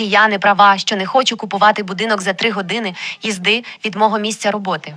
Чи я не права, що не хочу купувати будинок за три години їзди від мого місця роботи?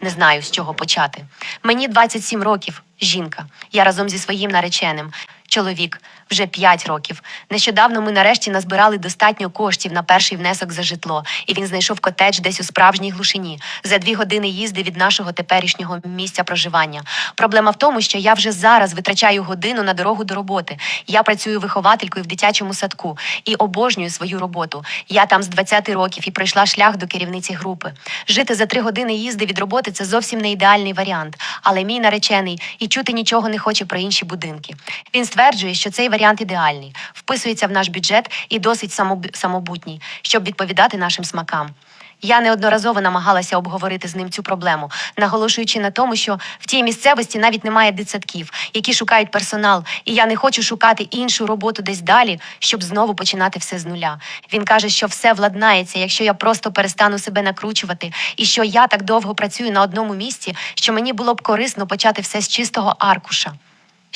Не знаю, з чого почати. Мені 27 років, жінка. Я разом зі своїм нареченим. Чоловік вже 5 років. Нещодавно ми нарешті назбирали достатньо коштів на перший внесок за житло, і він знайшов котедж десь у справжній глушині за дві години їзди від нашого теперішнього місця проживання. Проблема в тому, що я вже зараз витрачаю годину на дорогу до роботи. Я працюю вихователькою в дитячому садку і обожнюю свою роботу. Я там з 20 років і пройшла шлях до керівниці групи. Жити за три години їзди від роботи це зовсім не ідеальний варіант. Але мій наречений і чути нічого не хоче про інші будинки. Він стверджує, що цей варіант ідеальний, вписується в наш бюджет і досить самобутній, щоб відповідати нашим смакам. Я неодноразово намагалася обговорити з ним цю проблему, наголошуючи на тому, що в тій місцевості навіть немає дитсадків, які шукають персонал, і я не хочу шукати іншу роботу десь далі, щоб знову починати все з нуля. Він каже, що все владнається, якщо я просто перестану себе накручувати, і що я так довго працюю на одному місці, що мені було б корисно почати все з чистого аркуша.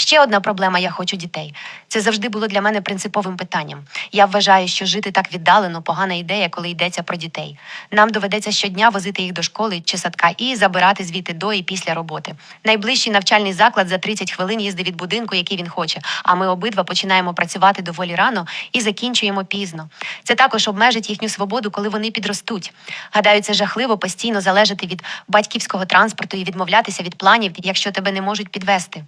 Ще одна проблема я хочу дітей. Це завжди було для мене принциповим питанням. Я вважаю, що жити так віддалено погана ідея, коли йдеться про дітей. Нам доведеться щодня возити їх до школи чи садка і забирати звідти до і після роботи. Найближчий навчальний заклад за 30 хвилин їзди від будинку, який він хоче. А ми обидва починаємо працювати доволі рано і закінчуємо пізно. Це також обмежить їхню свободу, коли вони підростуть. Гадаю, це жахливо постійно залежати від батьківського транспорту і відмовлятися від планів, якщо тебе не можуть підвести.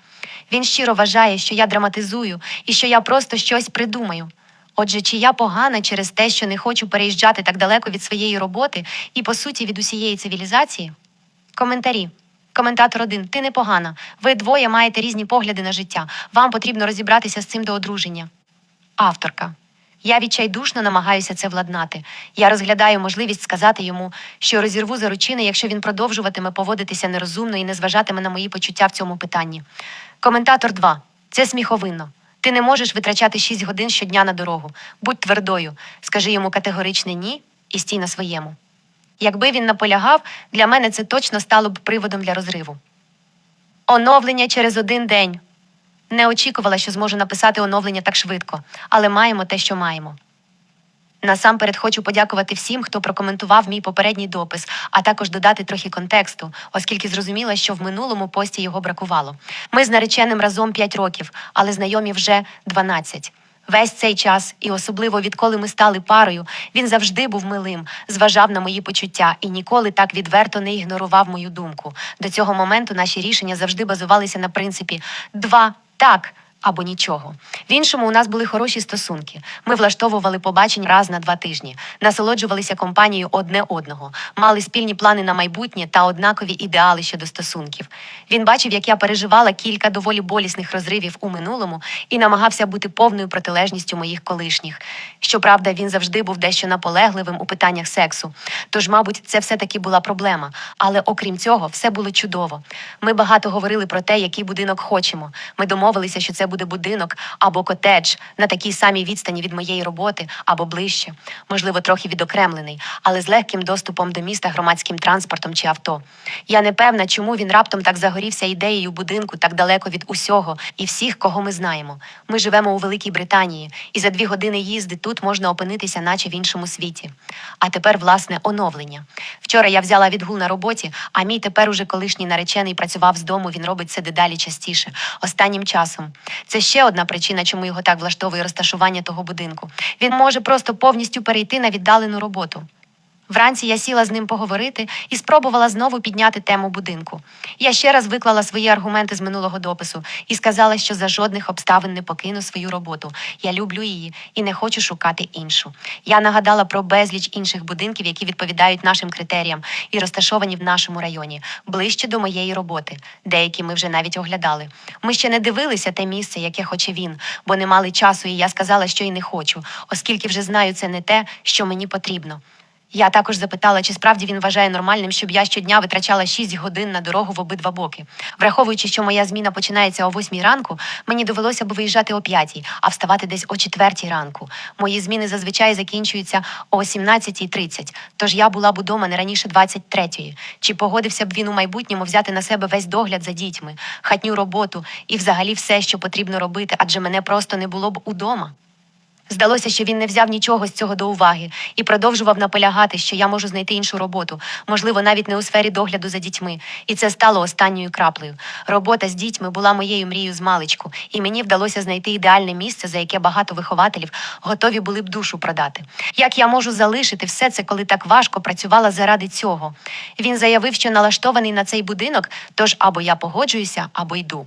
Він щиро вважає, що я драматизую і що я просто щось придумаю. Отже, чи я погана через те, що не хочу переїжджати так далеко від своєї роботи і, по суті, від усієї цивілізації? Коментарі. Коментатор один, ти непогана. Ви двоє маєте різні погляди на життя. Вам потрібно розібратися з цим до одруження. Авторка. Я відчайдушно намагаюся це владнати. Я розглядаю можливість сказати йому, що розірву заручини, якщо він продовжуватиме поводитися нерозумно і не зважатиме на мої почуття в цьому питанні. Коментатор 2. Це сміховинно. Ти не можеш витрачати 6 годин щодня на дорогу. Будь твердою. Скажи йому категоричне ні і стій на своєму. Якби він наполягав, для мене це точно стало б приводом для розриву. Оновлення через один день. Не очікувала, що зможу написати оновлення так швидко, але маємо те, що маємо. Насамперед хочу подякувати всім, хто прокоментував мій попередній допис, а також додати трохи контексту, оскільки зрозуміла, що в минулому пості його бракувало. Ми з нареченим разом 5 років, але знайомі вже 12. Весь цей час, і особливо відколи ми стали парою, він завжди був милим, зважав на мої почуття і ніколи так відверто не ігнорував мою думку. До цього моменту наші рішення завжди базувалися на принципі два так. Або нічого. В іншому у нас були хороші стосунки. Ми влаштовували побачень раз на два тижні, насолоджувалися компанією одне одного, мали спільні плани на майбутнє та однакові ідеали щодо стосунків. Він бачив, як я переживала кілька доволі болісних розривів у минулому і намагався бути повною протилежністю моїх колишніх. Щоправда, він завжди був дещо наполегливим у питаннях сексу. Тож, мабуть, це все-таки була проблема. Але окрім цього, все було чудово. Ми багато говорили про те, який будинок хочемо. Ми домовилися, що це буде будинок або котедж на такій самій відстані від моєї роботи або ближче, можливо, трохи відокремлений, але з легким доступом до міста громадським транспортом чи авто. Я не певна, чому він раптом так загорівся ідеєю будинку так далеко від усього і всіх, кого ми знаємо. Ми живемо у Великій Британії, і за дві години їзди тут можна опинитися, наче в іншому світі. А тепер, власне, оновлення. Вчора я взяла відгул на роботі, а мій тепер уже колишній наречений працював з дому. Він робить це дедалі частіше, останнім часом. Це ще одна причина, чому його так влаштовує розташування того будинку. Він може просто повністю перейти на віддалену роботу. Вранці я сіла з ним поговорити і спробувала знову підняти тему будинку. Я ще раз виклала свої аргументи з минулого допису і сказала, що за жодних обставин не покину свою роботу. Я люблю її і не хочу шукати іншу. Я нагадала про безліч інших будинків, які відповідають нашим критеріям і розташовані в нашому районі, ближче до моєї роботи. Деякі ми вже навіть оглядали. Ми ще не дивилися те місце, яке хоче він, бо не мали часу, і я сказала, що й не хочу, оскільки вже знаю, це не те, що мені потрібно. Я також запитала, чи справді він вважає нормальним, щоб я щодня витрачала 6 годин на дорогу в обидва боки. Враховуючи, що моя зміна починається о 8 ранку, мені довелося б виїжджати о 5, а вставати десь о 4 ранку. Мої зміни зазвичай закінчуються о 17.30, тож я була б удома не раніше 23-ї. Чи погодився б він у майбутньому взяти на себе весь догляд за дітьми, хатню роботу і взагалі все, що потрібно робити, адже мене просто не було б удома. Здалося, що він не взяв нічого з цього до уваги і продовжував наполягати, що я можу знайти іншу роботу, можливо, навіть не у сфері догляду за дітьми. І це стало останньою краплею. Робота з дітьми була моєю мрією з маличку, і мені вдалося знайти ідеальне місце, за яке багато вихователів готові були б душу продати. Як я можу залишити все це, коли так важко працювала заради цього? Він заявив, що налаштований на цей будинок, тож або я погоджуюся, або йду.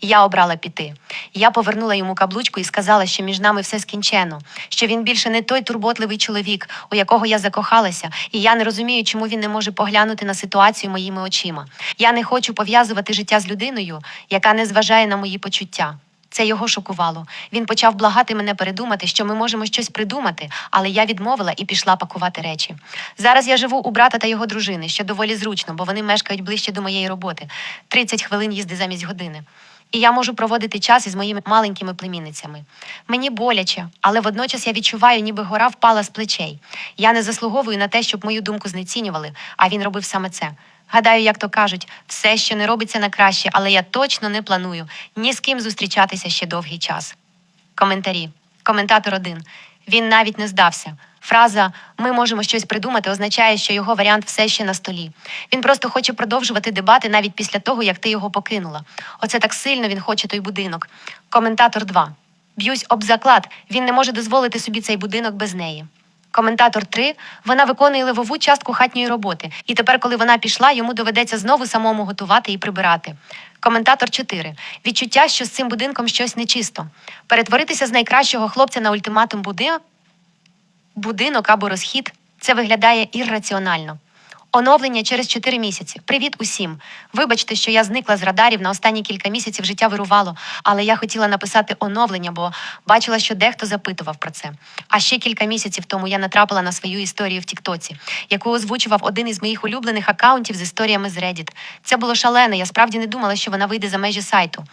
Я обрала піти. Я повернула йому каблучку і сказала, що між нами все скінчено, що він більше не той турботливий чоловік, у якого я закохалася, і я не розумію, чому він не може поглянути на ситуацію моїми очима. Я не хочу пов'язувати життя з людиною, яка не зважає на мої почуття. Це його шокувало. Він почав благати мене передумати, що ми можемо щось придумати, але я відмовила і пішла пакувати речі. Зараз я живу у брата та його дружини, що доволі зручно, бо вони мешкають ближче до моєї роботи 30 хвилин їзди замість години. І я можу проводити час із моїми маленькими племінницями. Мені боляче, але водночас я відчуваю, ніби гора впала з плечей. Я не заслуговую на те, щоб мою думку знецінювали, а він робив саме це. Гадаю, як то кажуть, все ще не робиться на краще, але я точно не планую ні з ким зустрічатися ще довгий час. Коментарі. Коментатор один. Він навіть не здався. Фраза Ми можемо щось придумати означає, що його варіант все ще на столі. Він просто хоче продовжувати дебати навіть після того, як ти його покинула. Оце так сильно він хоче той будинок. Коментатор 2. Б'юсь об заклад. Він не може дозволити собі цей будинок без неї. Коментатор 3. Вона виконує левову частку хатньої роботи, і тепер, коли вона пішла, йому доведеться знову самому готувати і прибирати. Коментатор 4. Відчуття, що з цим будинком щось нечисто. Перетворитися з найкращого хлопця на ультиматум буде будинок або розхід це виглядає ірраціонально. Оновлення через 4 місяці. Привіт усім. Вибачте, що я зникла з радарів на останні кілька місяців життя вирувало, але я хотіла написати оновлення, бо бачила, що дехто запитував про це. А ще кілька місяців тому я натрапила на свою історію в Тіктоці, яку озвучував один із моїх улюблених акаунтів з історіями з Reddit. Це було шалено. Я справді не думала, що вона вийде за межі сайту.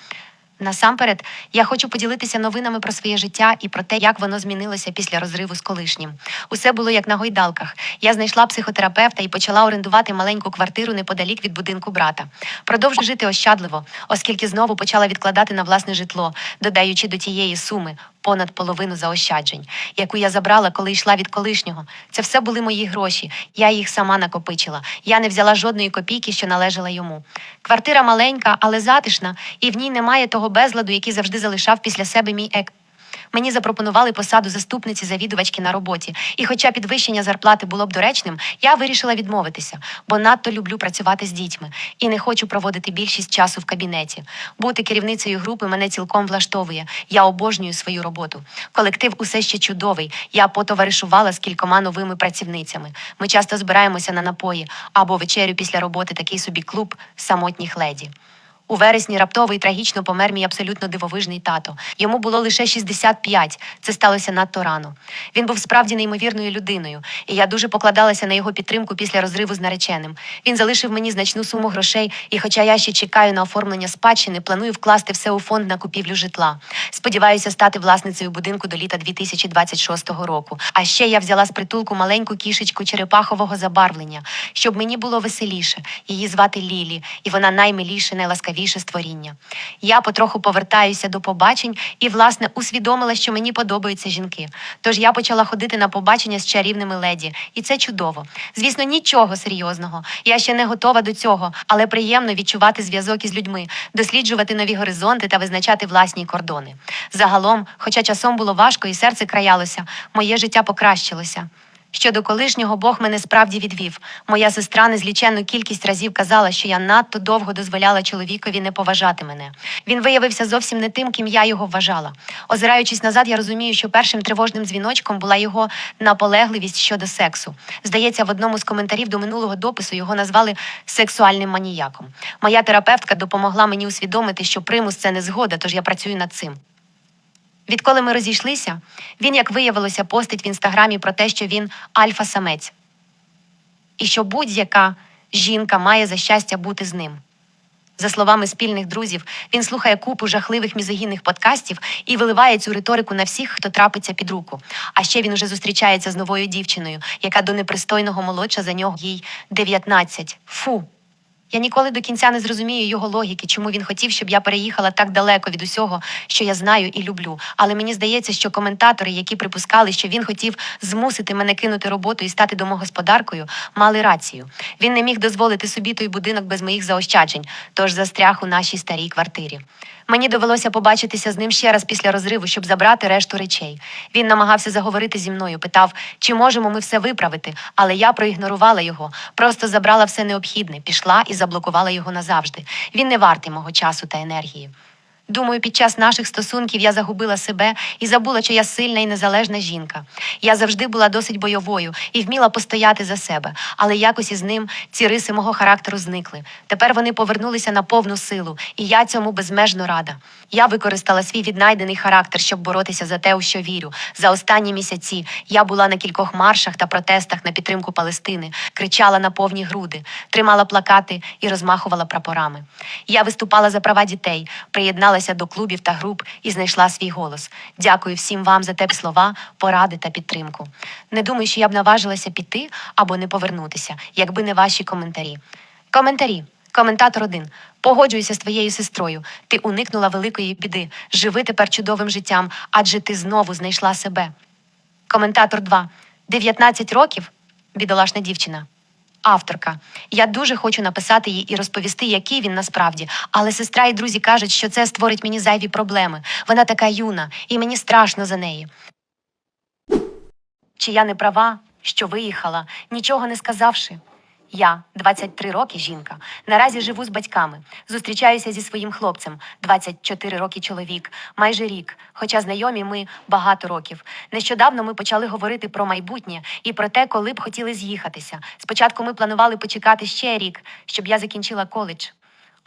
Насамперед, я хочу поділитися новинами про своє життя і про те, як воно змінилося після розриву з колишнім. Усе було як на гойдалках. Я знайшла психотерапевта і почала орендувати маленьку квартиру неподалік від будинку брата. Продовжу жити ощадливо, оскільки знову почала відкладати на власне житло, додаючи до тієї суми понад половину заощаджень, яку я забрала, коли йшла від колишнього. Це все були мої гроші. Я їх сама накопичила. Я не взяла жодної копійки, що належала йому. Квартира маленька, але затишна, і в ній немає того безладу, який завжди залишав після себе мій ек. Мені запропонували посаду заступниці завідувачки на роботі, і хоча підвищення зарплати було б доречним, я вирішила відмовитися, бо надто люблю працювати з дітьми і не хочу проводити більшість часу в кабінеті. Бути керівницею групи мене цілком влаштовує. Я обожнюю свою роботу. Колектив усе ще чудовий. Я потоваришувала з кількома новими працівницями. Ми часто збираємося на напої або вечерю після роботи такий собі клуб самотніх леді. У вересні раптово і трагічно помер мій абсолютно дивовижний тато. Йому було лише 65. Це сталося надто рано. Він був справді неймовірною людиною, і я дуже покладалася на його підтримку після розриву з нареченим. Він залишив мені значну суму грошей, і, хоча я ще чекаю на оформлення спадщини, планую вкласти все у фонд на купівлю житла. Сподіваюся стати власницею будинку до літа 2026 року. А ще я взяла з притулку маленьку кішечку черепахового забарвлення, щоб мені було веселіше. Її звати Лілі, і вона наймиліше, найласкавіше створіння. Я потроху повертаюся до побачень і, власне, усвідомила, що мені подобаються жінки. Тож я почала ходити на побачення з чарівними леді, і це чудово. Звісно, нічого серйозного. Я ще не готова до цього, але приємно відчувати зв'язок із людьми, досліджувати нові горизонти та визначати власні кордони. Загалом, хоча часом було важко і серце краялося, моє життя покращилося. Щодо колишнього, Бог мене справді відвів. Моя сестра незліченну кількість разів казала, що я надто довго дозволяла чоловікові не поважати мене. Він виявився зовсім не тим, ким я його вважала. Озираючись назад, я розумію, що першим тривожним дзвіночком була його наполегливість щодо сексу. Здається, в одному з коментарів до минулого допису його назвали сексуальним маніяком. Моя терапевтка допомогла мені усвідомити, що примус це не згода, тож я працюю над цим. Відколи ми розійшлися, він, як виявилося, постить в інстаграмі про те, що він альфа-самець, і що будь-яка жінка має за щастя бути з ним. За словами спільних друзів, він слухає купу жахливих мізогінних подкастів і виливає цю риторику на всіх, хто трапиться під руку. А ще він уже зустрічається з новою дівчиною, яка до непристойного молодша за нього їй 19. Фу. Я ніколи до кінця не зрозумію його логіки, чому він хотів, щоб я переїхала так далеко від усього, що я знаю і люблю. Але мені здається, що коментатори, які припускали, що він хотів змусити мене кинути роботу і стати домогосподаркою, мали рацію. Він не міг дозволити собі той будинок без моїх заощаджень, тож застряг у нашій старій квартирі. Мені довелося побачитися з ним ще раз після розриву, щоб забрати решту речей. Він намагався заговорити зі мною, питав, чи можемо ми все виправити, але я проігнорувала його, просто забрала все необхідне, пішла і заблокувала його назавжди. Він не вартий мого часу та енергії. Думаю, під час наших стосунків я загубила себе і забула, що я сильна і незалежна жінка. Я завжди була досить бойовою і вміла постояти за себе, але якось із ним ці риси мого характеру зникли. Тепер вони повернулися на повну силу, і я цьому безмежно рада. Я використала свій віднайдений характер, щоб боротися за те, у що вірю. За останні місяці я була на кількох маршах та протестах на підтримку Палестини, кричала на повні груди, тримала плакати і розмахувала прапорами. Я виступала за права дітей, приєдналася до клубів та груп і знайшла свій голос. Дякую всім вам за теплі слова, поради та підтримку. Не думаю, що я б наважилася піти або не повернутися, якби не ваші коментарі. Коментарі. Коментатор один. Погоджуюся з твоєю сестрою. Ти уникнула великої біди. Живи тепер чудовим життям, адже ти знову знайшла себе. Коментатор 2. 19 років? Бідолашна дівчина. Авторка. Я дуже хочу написати їй і розповісти, який він насправді. Але сестра і друзі кажуть, що це створить мені зайві проблеми. Вона така юна, і мені страшно за неї. Чи я не права, що виїхала, нічого не сказавши? Я 23 роки жінка. Наразі живу з батьками. Зустрічаюся зі своїм хлопцем, 24 роки чоловік, майже рік. Хоча знайомі ми багато років. Нещодавно ми почали говорити про майбутнє і про те, коли б хотіли з'їхатися. Спочатку ми планували почекати ще рік, щоб я закінчила коледж.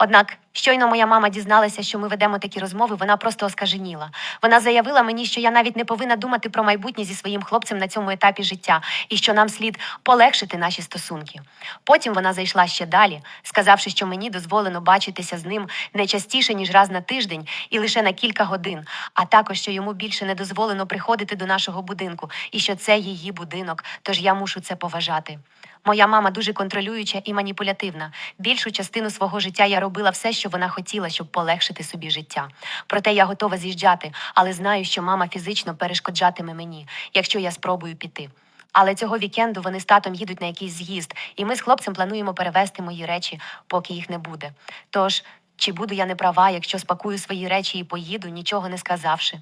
Однак, щойно моя мама дізналася, що ми ведемо такі розмови, вона просто оскаженіла. Вона заявила мені, що я навіть не повинна думати про майбутнє зі своїм хлопцем на цьому етапі життя, і що нам слід полегшити наші стосунки. Потім вона зайшла ще далі, сказавши, що мені дозволено бачитися з ним не частіше, ніж раз на тиждень і лише на кілька годин, а також що йому більше не дозволено приходити до нашого будинку, і що це її будинок, тож я мушу це поважати. Моя мама дуже контролююча і маніпулятивна. Більшу частину свого життя я робила все, що вона хотіла, щоб полегшити собі життя. Проте я готова з'їжджати, але знаю, що мама фізично перешкоджатиме мені, якщо я спробую піти. Але цього вікенду вони з татом їдуть на якийсь з'їзд, і ми з хлопцем плануємо перевезти мої речі, поки їх не буде. Тож, чи буду я не права, якщо спакую свої речі і поїду, нічого не сказавши?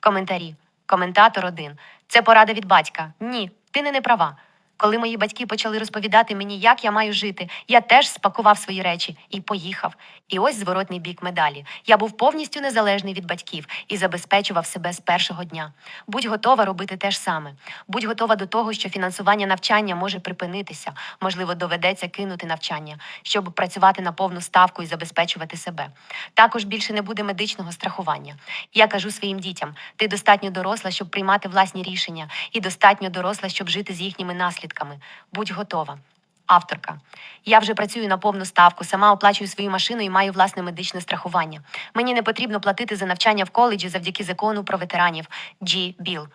Коментарі. Коментатор один. Це порада від батька. Ні, ти не неправа. Коли мої батьки почали розповідати мені, як я маю жити, я теж спакував свої речі і поїхав. І ось зворотний бік медалі. Я був повністю незалежний від батьків і забезпечував себе з першого дня. Будь готова робити те ж саме. Будь готова до того, що фінансування навчання може припинитися. Можливо, доведеться кинути навчання, щоб працювати на повну ставку і забезпечувати себе. Також більше не буде медичного страхування. Я кажу своїм дітям: ти достатньо доросла, щоб приймати власні рішення, і достатньо доросла, щоб жити з їхніми наслідками. Будь готова. Авторка. Я вже працюю на повну ставку, сама оплачую свою машину і маю власне медичне страхування. Мені не потрібно платити за навчання в коледжі завдяки закону про ветеранів G. Біл.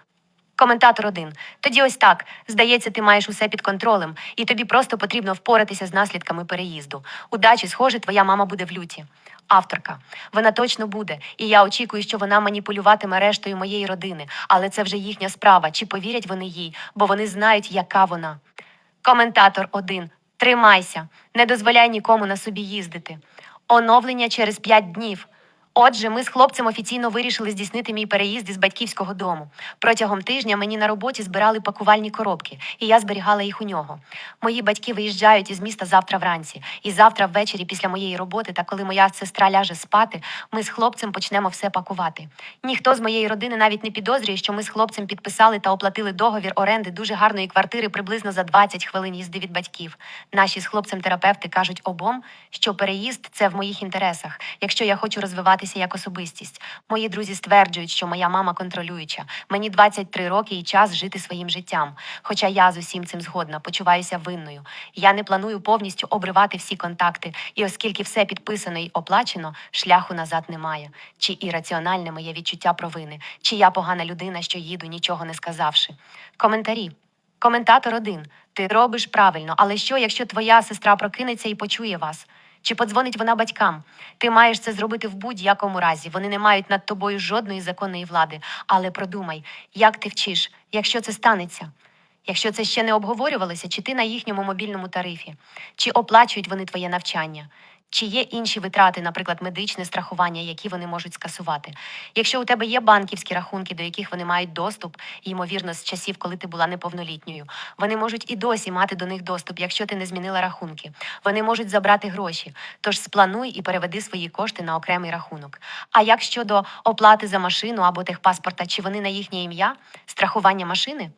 Коментатор один. Тоді ось так. Здається, ти маєш усе під контролем, і тобі просто потрібно впоратися з наслідками переїзду. Удачі, схоже, твоя мама буде в люті. Авторка. Вона точно буде, і я очікую, що вона маніпулюватиме рештою моєї родини, але це вже їхня справа, чи повірять вони їй, бо вони знають, яка вона. Коментатор один. Тримайся, не дозволяй нікому на собі їздити. Оновлення через п'ять днів. Отже, ми з хлопцем офіційно вирішили здійснити мій переїзд із батьківського дому. Протягом тижня мені на роботі збирали пакувальні коробки, і я зберігала їх у нього. Мої батьки виїжджають із міста завтра вранці. І завтра ввечері, після моєї роботи, та коли моя сестра ляже спати, ми з хлопцем почнемо все пакувати. Ніхто з моєї родини навіть не підозрює, що ми з хлопцем підписали та оплатили договір оренди дуже гарної квартири приблизно за 20 хвилин їзди від батьків. Наші з хлопцем терапевти кажуть обом, що переїзд це в моїх інтересах, якщо я хочу розвиватися як особистість. Мої друзі стверджують, що моя мама контролююча. Мені 23 роки і час жити своїм життям. Хоча я з усім цим згодна, почуваюся винною. Я не планую повністю обривати всі контакти, і оскільки все підписано й оплачено, шляху назад немає. Чи ірраціональне моє відчуття провини, чи я погана людина, що їду, нічого не сказавши. Коментарі. Коментатор один. Ти робиш правильно, але що, якщо твоя сестра прокинеться і почує вас? Чи подзвонить вона батькам? Ти маєш це зробити в будь-якому разі. Вони не мають над тобою жодної законної влади. Але продумай, як ти вчиш, якщо це станеться. Якщо це ще не обговорювалося, чи ти на їхньому мобільному тарифі, чи оплачують вони твоє навчання, чи є інші витрати, наприклад, медичне страхування, які вони можуть скасувати. Якщо у тебе є банківські рахунки, до яких вони мають доступ, ймовірно, з часів, коли ти була неповнолітньою, вони можуть і досі мати до них доступ, якщо ти не змінила рахунки. Вони можуть забрати гроші. Тож сплануй і переведи свої кошти на окремий рахунок. А як щодо оплати за машину або техпаспорта, чи вони на їхнє ім'я, страхування машини?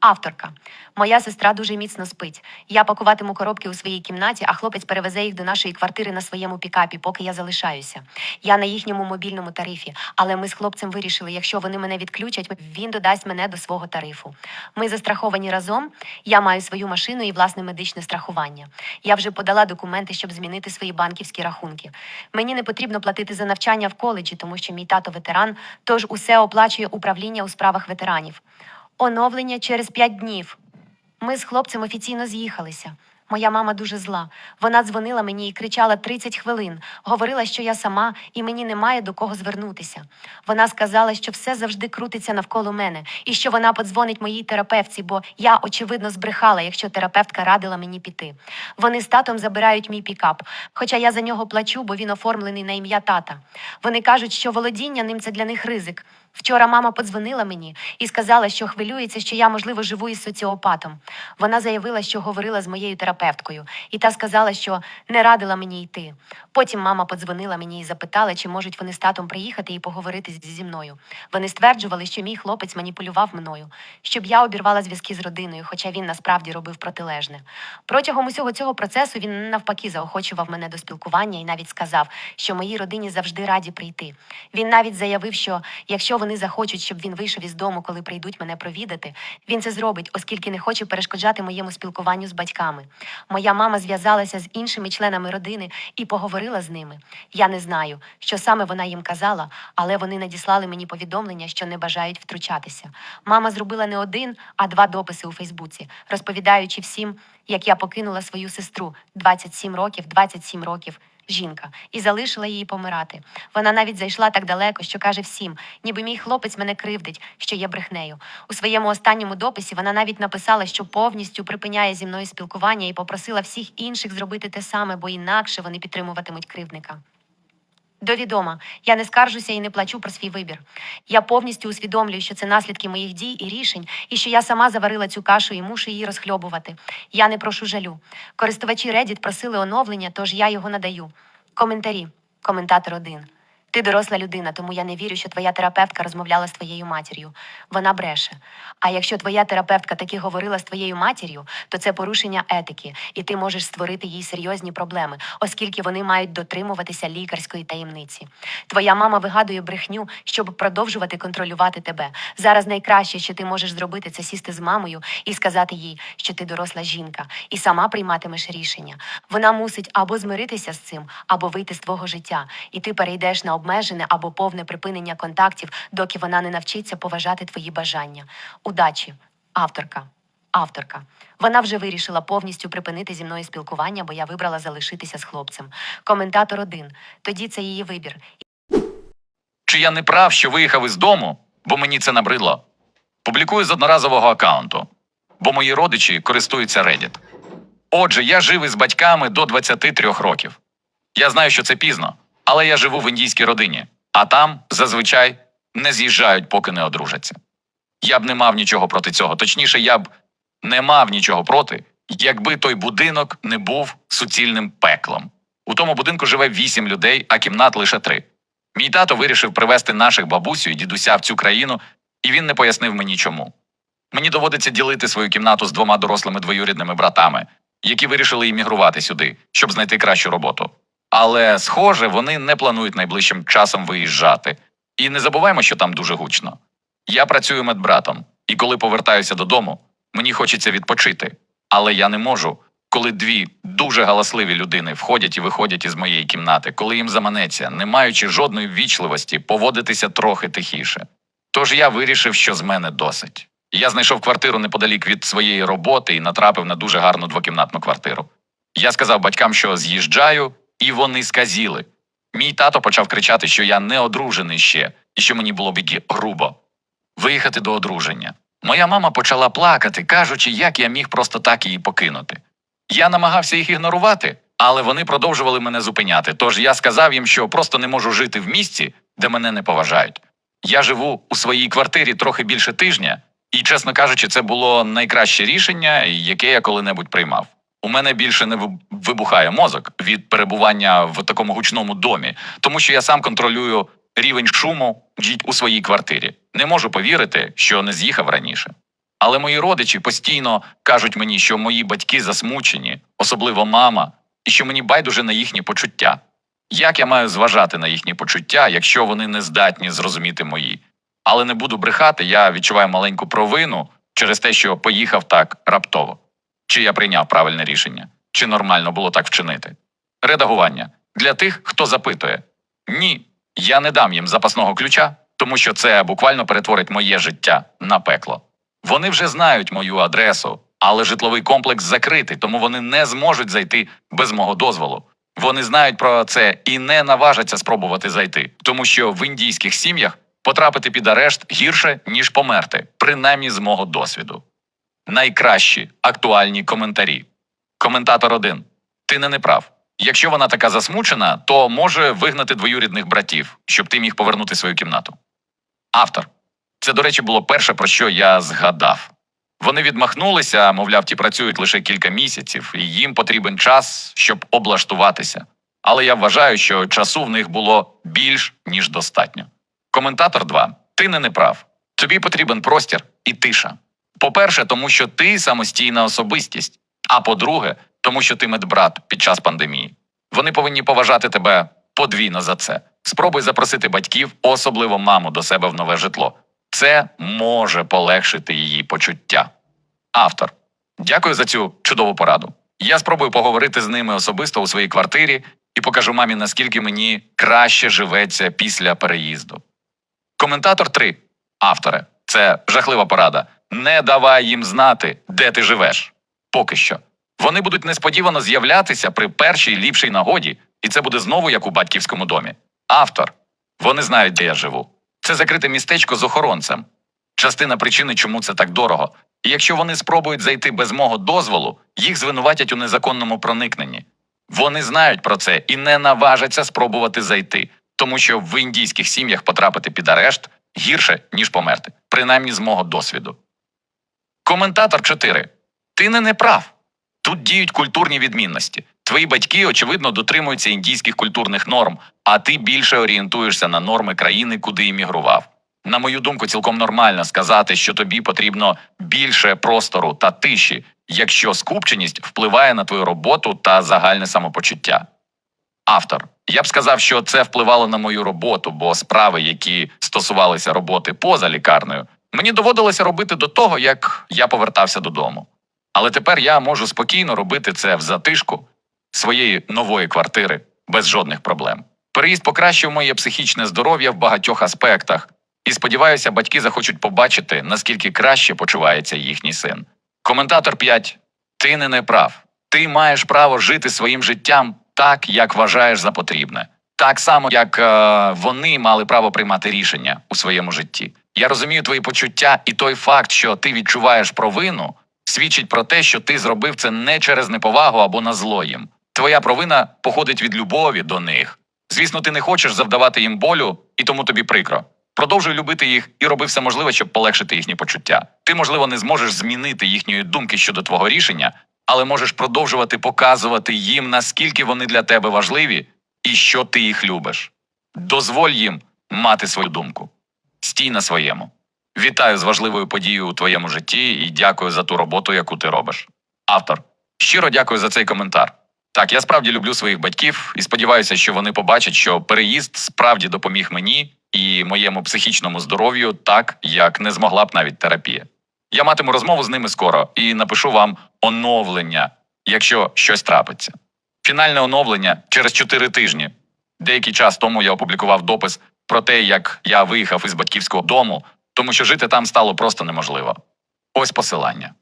Авторка. Моя сестра дуже міцно спить. Я пакуватиму коробки у своїй кімнаті, а хлопець перевезе їх до нашої квартири на своєму пікапі, поки я залишаюся. Я на їхньому мобільному тарифі, але ми з хлопцем вирішили, якщо вони мене відключать, він додасть мене до свого тарифу. Ми застраховані разом. Я маю свою машину і власне медичне страхування. Я вже подала документи, щоб змінити свої банківські рахунки. Мені не потрібно платити за навчання в коледжі, тому що мій тато ветеран, тож усе оплачує управління у справах ветеранів. Оновлення через п'ять днів. Ми з хлопцем офіційно з'їхалися. Моя мама дуже зла. Вона дзвонила мені і кричала 30 хвилин, говорила, що я сама і мені немає до кого звернутися. Вона сказала, що все завжди крутиться навколо мене, і що вона подзвонить моїй терапевтці, бо я, очевидно, збрехала, якщо терапевтка радила мені піти. Вони з татом забирають мій пікап, хоча я за нього плачу, бо він оформлений на ім'я тата. Вони кажуть, що володіння ним це для них ризик. Вчора мама подзвонила мені і сказала, що хвилюється, що я, можливо, живу із соціопатом. Вона заявила, що говорила з моєю терапевткою, і та сказала, що не радила мені йти. Потім мама подзвонила мені і запитала, чи можуть вони з татом приїхати і поговорити зі мною. Вони стверджували, що мій хлопець маніпулював мною, щоб я обірвала зв'язки з родиною, хоча він насправді робив протилежне. Протягом усього цього процесу він навпаки заохочував мене до спілкування і навіть сказав, що моїй родині завжди раді прийти. Він навіть заявив, що якщо вони захочуть, щоб він вийшов із дому, коли прийдуть мене провідати, він це зробить, оскільки не хоче перешкоджати моєму спілкуванню з батьками. Моя мама зв'язалася з іншими членами родини і поговорила з ними. Я не знаю, що саме вона їм казала, але вони надіслали мені повідомлення, що не бажають втручатися. Мама зробила не один, а два дописи у Фейсбуці, розповідаючи всім, як я покинула свою сестру 27 років, 27 років. Жінка і залишила її помирати. Вона навіть зайшла так далеко, що каже всім, ніби мій хлопець мене кривдить, що є брехнею. У своєму останньому дописі вона навіть написала, що повністю припиняє зі мною спілкування і попросила всіх інших зробити те саме, бо інакше вони підтримуватимуть кривдника. Довідома, я не скаржуся і не плачу про свій вибір. Я повністю усвідомлюю, що це наслідки моїх дій і рішень, і що я сама заварила цю кашу і мушу її розхльобувати. Я не прошу жалю. Користувачі Reddit просили оновлення, тож я його надаю. Коментарі. Коментатор 1. Ти доросла людина, тому я не вірю, що твоя терапевтка розмовляла з твоєю матір'ю. Вона бреше. А якщо твоя терапевтка таки говорила з твоєю матір'ю, то це порушення етики, і ти можеш створити їй серйозні проблеми, оскільки вони мають дотримуватися лікарської таємниці. Твоя мама вигадує брехню, щоб продовжувати контролювати тебе. Зараз найкраще, що ти можеш зробити, це сісти з мамою і сказати їй, що ти доросла жінка, і сама прийматимеш рішення. Вона мусить або змиритися з цим, або вийти з твого життя, і ти перейдеш на обмежене або повне припинення контактів, доки вона не навчиться поважати твої бажання. Удачі, авторка. Авторка. Вона вже вирішила повністю припинити зі мною спілкування, бо я вибрала залишитися з хлопцем. Коментатор один. Тоді це її вибір. Чи я не прав, що виїхав із дому, бо мені це набридло? Публікую з одноразового аккаунту, бо мої родичі користуються Reddit. Отже, я жив із батьками до 23 років. Я знаю, що це пізно, але я живу в індійській родині, а там зазвичай не з'їжджають, поки не одружаться. Я б не мав нічого проти цього. Точніше, я б не мав нічого проти, якби той будинок не був суцільним пеклом. У тому будинку живе вісім людей, а кімнат лише три. Мій тато вирішив привезти наших бабусю і дідуся в цю країну, і він не пояснив мені чому. Мені доводиться ділити свою кімнату з двома дорослими двоюрідними братами, які вирішили іммігрувати сюди, щоб знайти кращу роботу. Але, схоже, вони не планують найближчим часом виїжджати. І не забуваємо, що там дуже гучно. Я працюю медбратом, і коли повертаюся додому, мені хочеться відпочити. Але я не можу, коли дві дуже галасливі людини входять і виходять із моєї кімнати, коли їм заманеться, не маючи жодної ввічливості, поводитися трохи тихіше. Тож я вирішив, що з мене досить. Я знайшов квартиру неподалік від своєї роботи і натрапив на дуже гарну двокімнатну квартиру. Я сказав батькам, що з'їжджаю, і вони сказіли. Мій тато почав кричати, що я не одружений ще, і що мені було б грубо виїхати до одруження. Моя мама почала плакати, кажучи, як я міг просто так її покинути. Я намагався їх ігнорувати, але вони продовжували мене зупиняти. Тож я сказав їм, що просто не можу жити в місці, де мене не поважають. Я живу у своїй квартирі трохи більше тижня, і, чесно кажучи, це було найкраще рішення, яке я коли-небудь приймав. У мене більше не вибухає мозок від перебування в такому гучному домі, тому що я сам контролюю рівень шуму у своїй квартирі. Не можу повірити, що не з'їхав раніше. Але мої родичі постійно кажуть мені, що мої батьки засмучені, особливо мама, і що мені байдуже на їхні почуття. Як я маю зважати на їхні почуття, якщо вони не здатні зрозуміти мої? Але не буду брехати, я відчуваю маленьку провину через те, що поїхав так раптово. Чи я прийняв правильне рішення, чи нормально було так вчинити? Редагування для тих, хто запитує: ні, я не дам їм запасного ключа, тому що це буквально перетворить моє життя на пекло. Вони вже знають мою адресу, але житловий комплекс закритий, тому вони не зможуть зайти без мого дозволу. Вони знають про це і не наважаться спробувати зайти, тому що в індійських сім'ях потрапити під арешт гірше, ніж померти, принаймні з мого досвіду. Найкращі актуальні коментарі. Коментатор 1. Ти не неправ. Якщо вона така засмучена, то може вигнати двоюрідних братів, щоб ти міг повернути свою кімнату. Автор. Це, до речі, було перше, про що я згадав. Вони відмахнулися, мовляв, ті працюють лише кілька місяців, і їм потрібен час, щоб облаштуватися. Але я вважаю, що часу в них було більш ніж достатньо. Коментатор 2. Ти не неправ. Тобі потрібен простір і тиша. По-перше, тому що ти самостійна особистість. А по-друге, тому що ти медбрат під час пандемії. Вони повинні поважати тебе подвійно за це. Спробуй запросити батьків, особливо маму, до себе в нове житло. Це може полегшити її почуття. Автор. Дякую за цю чудову пораду. Я спробую поговорити з ними особисто у своїй квартирі і покажу мамі, наскільки мені краще живеться після переїзду. Коментатор 3. Авторе. Це жахлива порада. Не давай їм знати, де ти живеш. Поки що. Вони будуть несподівано з'являтися при першій ліпшій нагоді, і це буде знову як у батьківському домі. Автор. Вони знають, де я живу. Це закрите містечко з охоронцем. Частина причини, чому це так дорого. І якщо вони спробують зайти без мого дозволу, їх звинуватять у незаконному проникненні. Вони знають про це і не наважаться спробувати зайти, тому що в індійських сім'ях потрапити під арешт гірше, ніж померти, принаймні з мого досвіду. Коментатор 4. Ти не неправ. Тут діють культурні відмінності. Твої батьки, очевидно, дотримуються індійських культурних норм, а ти більше орієнтуєшся на норми країни, куди іммігрував. На мою думку, цілком нормально сказати, що тобі потрібно більше простору та тиші, якщо скупченість впливає на твою роботу та загальне самопочуття. Автор. Я б сказав, що це впливало на мою роботу, бо справи, які стосувалися роботи поза лікарнею, мені доводилося робити до того, як я повертався додому. Але тепер я можу спокійно робити це в затишку своєї нової квартири без жодних проблем. Переїзд покращив моє психічне здоров'я в багатьох аспектах, і сподіваюся, батьки захочуть побачити, наскільки краще почувається їхній син. Коментатор 5. Ти не неправ. Ти маєш право жити своїм життям так, як вважаєш за потрібне. Так само, як е, вони мали право приймати рішення у своєму житті. Я розумію твої почуття, і той факт, що ти відчуваєш провину, свідчить про те, що ти зробив це не через неповагу або на зло їм. Твоя провина походить від любові до них. Звісно, ти не хочеш завдавати їм болю, і тому тобі прикро. Продовжуй любити їх і роби все можливе, щоб полегшити їхні почуття. Ти, можливо, не зможеш змінити їхньої думки щодо твого рішення, але можеш продовжувати показувати їм, наскільки вони для тебе важливі і що ти їх любиш. Дозволь їм мати свою думку. Стій на своєму. Вітаю з важливою подією у твоєму житті і дякую за ту роботу, яку ти робиш. Автор. Щиро дякую за цей коментар. Так, я справді люблю своїх батьків і сподіваюся, що вони побачать, що переїзд справді допоміг мені і моєму психічному здоров'ю так, як не змогла б навіть терапія. Я матиму розмову з ними скоро і напишу вам оновлення, якщо щось трапиться. Фінальне оновлення через 4 тижні. Деякий час тому я опублікував допис про те, як я виїхав із батьківського дому, тому що жити там стало просто неможливо. Ось посилання.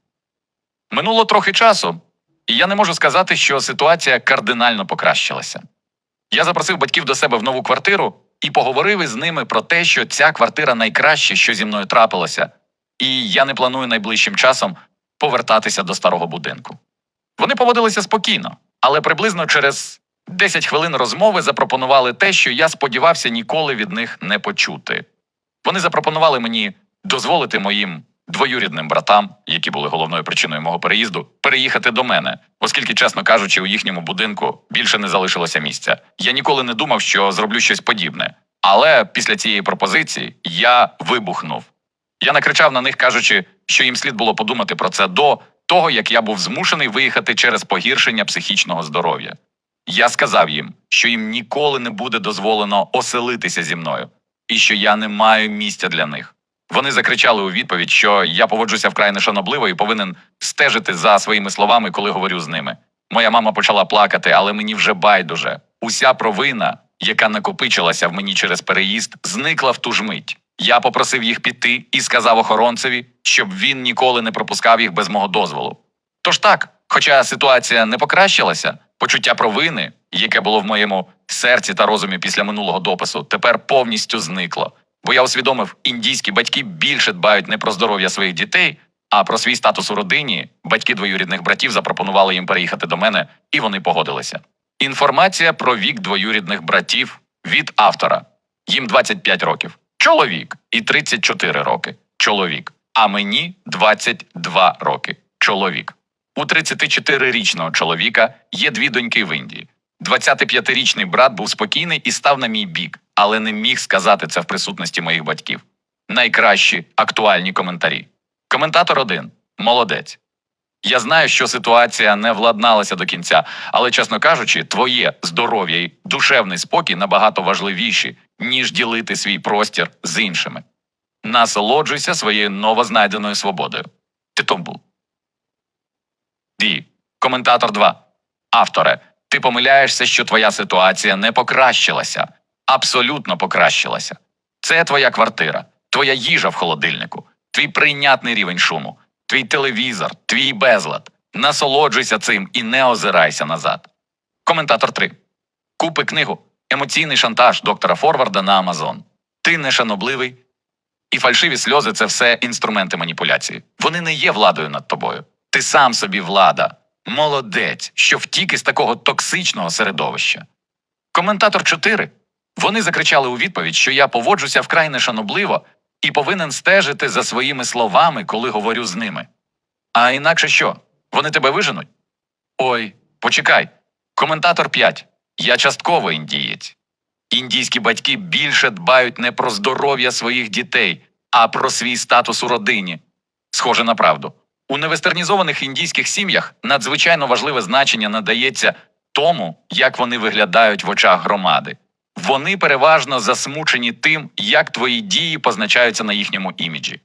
Минуло трохи часу, і я не можу сказати, що ситуація кардинально покращилася. Я запросив батьків до себе в нову квартиру і поговорив із ними про те, що ця квартира найкраще, що зі мною трапилося, і я не планую найближчим часом повертатися до старого будинку. Вони поводилися спокійно, але приблизно через 10 хвилин розмови запропонували те, що я сподівався ніколи від них не почути. Вони запропонували мені дозволити моїм двоюрідним братам, які були головною причиною мого переїзду, переїхати до мене, оскільки, чесно кажучи, у їхньому будинку більше не залишилося місця. Я ніколи не думав, що зроблю щось подібне. Але після цієї пропозиції я вибухнув. Я накричав на них, кажучи, що їм слід було подумати про це до того, як я був змушений виїхати через погіршення психічного здоров'я. Я сказав їм, що їм ніколи не буде дозволено оселитися зі мною, і що я не маю місця для них. Вони закричали у відповідь, що я поводжуся вкрай нешанобливо і повинен стежити за своїми словами, коли говорю з ними. Моя мама почала плакати, але мені вже байдуже. Уся провина, яка накопичилася в мені через переїзд, зникла в ту ж мить. Я попросив їх піти і сказав охоронцеві, щоб він ніколи не пропускав їх без мого дозволу. Тож так, хоча ситуація не покращилася, почуття провини, яке було в моєму серці та розумі після минулого допису, тепер повністю зникло. Бо я усвідомив, індійські батьки більше дбають не про здоров'я своїх дітей, а про свій статус у родині. Батьки двоюрідних братів запропонували їм переїхати до мене, і вони погодилися. Інформація про вік двоюрідних братів від автора. Їм 25 років. Чоловік і 34 роки. Чоловік. А мені 22 роки. Чоловік. У 34-річного чоловіка є дві доньки в Індії. 25-річний брат був спокійний і став на мій бік, але не міг сказати це в присутності моїх батьків. Найкращі актуальні коментарі. Коментатор 1. Молодець. Я знаю, що ситуація не владналася до кінця, але, чесно кажучи, твоє здоров'я і душевний спокій набагато важливіші, ніж ділити свій простір з іншими. Насолоджуйся своєю новознайденою свободою. Титомбул. Ді. Коментатор 2. Авторе, ти помиляєшся, що твоя ситуація не покращилася. Абсолютно покращилася. Це твоя квартира, твоя їжа в холодильнику, твій прийнятний рівень шуму, твій телевізор, твій безлад. Насолоджуйся цим і не озирайся назад. Коментатор 3. Купи книгу Емоційний шантаж доктора Форварда на Амазон. Ти не шанобливий, і фальшиві сльози це все інструменти маніпуляції. Вони не є владою над тобою. Ти сам собі влада. Молодець, що втік із такого токсичного середовища. Коментатор 4. Вони закричали у відповідь, що я поводжуся вкрай нешанобливо і повинен стежити за своїми словами, коли говорю з ними. А інакше що? Вони тебе виженуть? Ой, почекай. Коментатор 5. Я частково індієць. Індійські батьки більше дбають не про здоров'я своїх дітей, а про свій статус у родині. Схоже на правду. У невестернізованих індійських сім'ях надзвичайно важливе значення надається тому, як вони виглядають в очах громади. Вони переважно засмучені тим, як твої дії позначаються на їхньому іміджі.